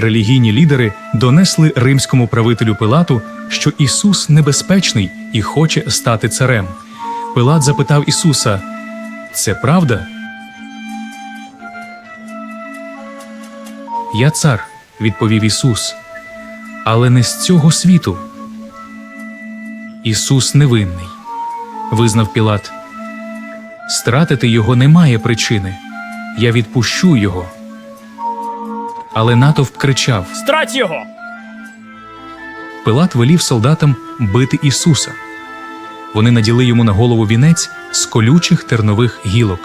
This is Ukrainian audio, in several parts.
Релігійні лідери донесли римському правителю Пилату, що Ісус небезпечний і хоче стати царем. Пилат запитав Ісуса: Це правда? Я цар, відповів Ісус, але не з цього світу. Ісус невинний, визнав Пілат. Стратити його немає причини. Я відпущу його. Але натовп кричав: Страць його! Пилат велів солдатам бити Ісуса. Вони наділи йому на голову вінець з колючих тернових гілок.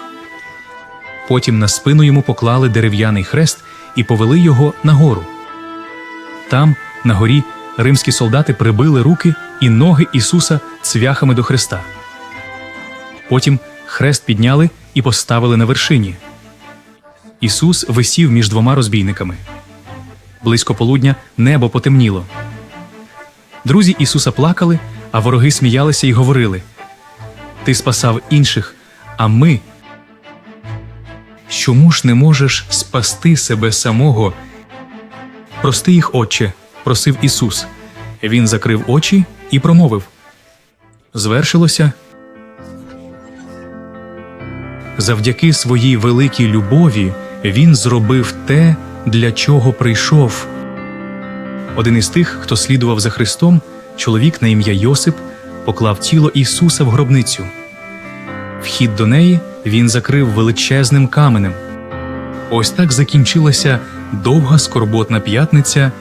Потім на спину йому поклали дерев'яний хрест і повели його нагору. Там, на горі, римські солдати прибили руки і ноги Ісуса цвяхами до хреста. Потім хрест підняли і поставили на вершині. Ісус висів між двома розбійниками. Близько полудня небо потемніло. Друзі Ісуса плакали, а вороги сміялися і говорили: Ти спасав інших, а ми. Чому ж не можеш спасти себе самого? Прости їх, Отче, просив Ісус. Він закрив очі і промовив: Звершилося. Завдяки своїй великій любові він зробив те, для чого прийшов. Один із тих, хто слідував за Христом, чоловік на ім'я Йосип, поклав тіло Ісуса в гробницю. Вхід до неї він закрив величезним каменем. Ось так закінчилася довга скорботна п'ятниця.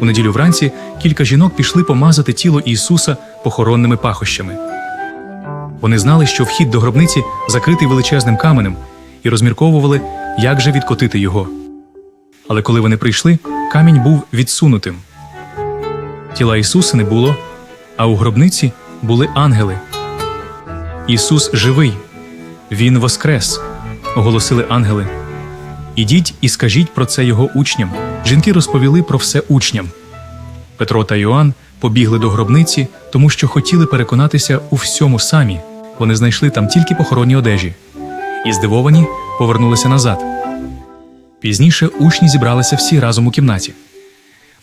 У неділю вранці кілька жінок пішли помазати тіло Ісуса похоронними пахощами. Вони знали, що вхід до гробниці закритий величезним каменем, і розмірковували, як же відкотити його. Але коли вони прийшли, камінь був відсунутим. Тіла Ісуса не було, а у гробниці були ангели. Ісус живий, Він воскрес, оголосили ангели. Ідіть і скажіть про це його учням. Жінки розповіли про все учням. Петро та Йоанн побігли до гробниці, тому що хотіли переконатися у всьому самі. Вони знайшли там тільки похоронні одежі. І здивовані повернулися назад. Пізніше учні зібралися всі разом у кімнаті.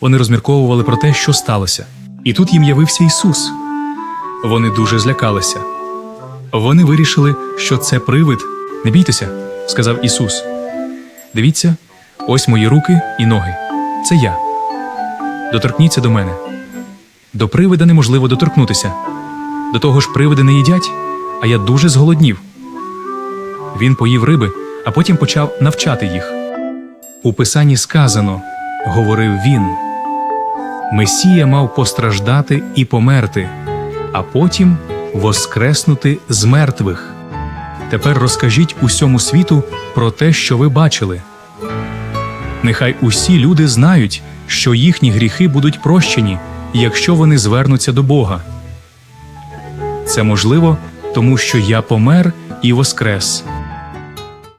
Вони розмірковували про те, що сталося. І тут їм явився Ісус. Вони дуже злякалися. Вони вирішили, що це привид. Не бійтеся, сказав Ісус. Дивіться, ось мої руки і ноги. Це я. Доторкніться до мене. До привида неможливо доторкнутися. До того ж, привиди не їдять, а я дуже зголоднів. Він поїв риби, а потім почав навчати їх. У писанні сказано, говорив він. Месія мав постраждати і померти, а потім воскреснути з мертвих. Тепер розкажіть усьому світу про те, що ви бачили. Нехай усі люди знають, що їхні гріхи будуть прощені, якщо вони звернуться до Бога. Це можливо, тому що я помер і воскрес,